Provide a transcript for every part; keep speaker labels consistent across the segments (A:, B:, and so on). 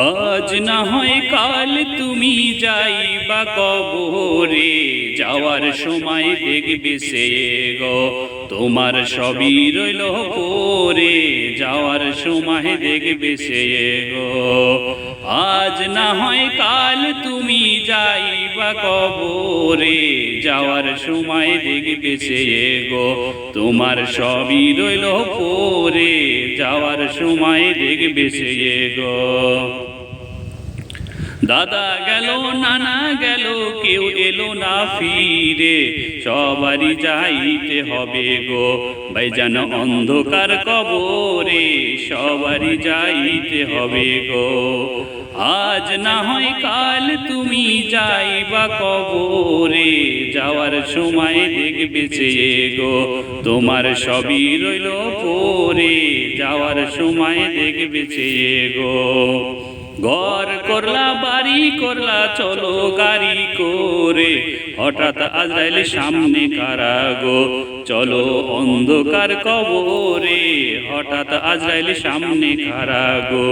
A: আজ না হয় কাল তুমি যাইবা কবরে, যাওয়ার সময় দেখবে সে গো। তোমার সবই রইল পরে যাওয়ার সময় দেখবে সে গো। আজ না হয় কাল তুমি কবরে যাওয়ার সময় দেখবে সে গো। তোমার সবই রইল পরে যাওয়ার সময় দেখবে সে গো। দাদা গেল, নানা গেল, কেউ এলো না ফিরে। সবারই যাইতে হবে গো ভাইজান অন্ধকার কবরে, সবারই যাইতে হবে গো। আজ না হয় কাল তুমি যাইবা কবরে, যাওয়ার সময় দেখবে চেয়ে গো। তোমার সবই রইল পরে, যাওয়ার সময় দেখবে চেয়ে গো। ঘর করলা, বাড়ি করলা, চলো গাড়ি করে। হঠাৎ আজরাইল সামনে কারা গো চলো অন্ধকার কবরে। হঠাৎ আজরাইল সামনে কারা গো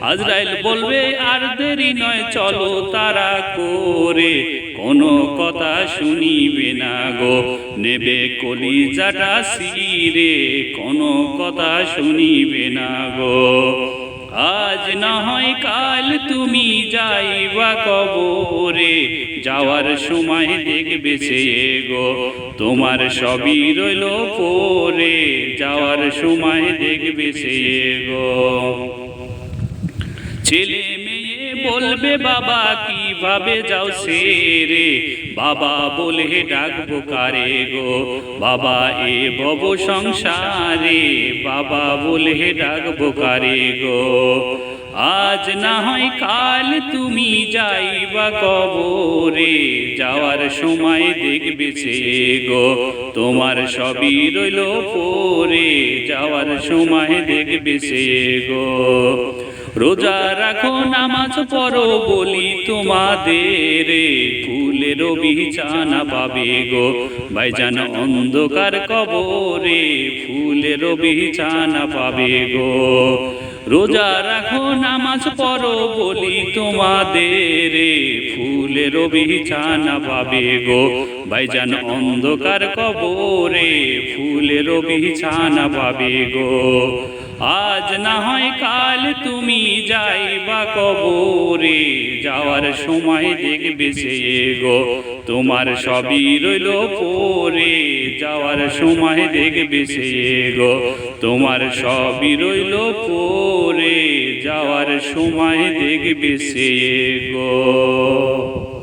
A: আজরাইল বলবে, আর দেরি নয়, চলো তারা করে। কোনো কথা শুনিবে না গো। নেবে কলিজাটা সিরে কোনো কথা শুনিবে না গো। আজ না কাল তুমি যাইবা কবরে, যাওয়ার সময় দেখবে সে গো, তোমার সবই রইল পরে, যাওয়ার সময় দেখবে সে গো। ছেলে মেয়ে বলবে, বাবা, কীভাবে যাও সে রে বাবা বলে ডাকবো কারে গো? বাবা এ বব সংসারে, বাবা বলে ডাকবো কারে গো? আজ না হয় কাল তুমি যাইবা কবরে, যাওয়ার সময় দেখবে সে গো। তোমার সবই রইল পরে, যাওয়ার সময় দেখবে সে গো। রোজা রাখো, নামাজ পড়ো বলি তোমাদের, ফুলের বিছানা পাবে গো। ভাইজান অন্ধকার কবরে ফুলের বিছানা পাবে গো। রোজা রাখো, নামাজ পড়ো বলি তোমাদের ফুলের বিছানা পাবে গো। ভাইজান অন্ধকার কবরে ফুলের বিছানা পাবে গো। আজ না হয় তুমি যাইবা কবরে যাওয়ার সময় দেখবে সে গো। তোমার সবই রইল পরে, যাওয়ার সময় দেখবে সে গো। তোমার সবই রইল পরে, যাওয়ার সময় দেখবে সে গো।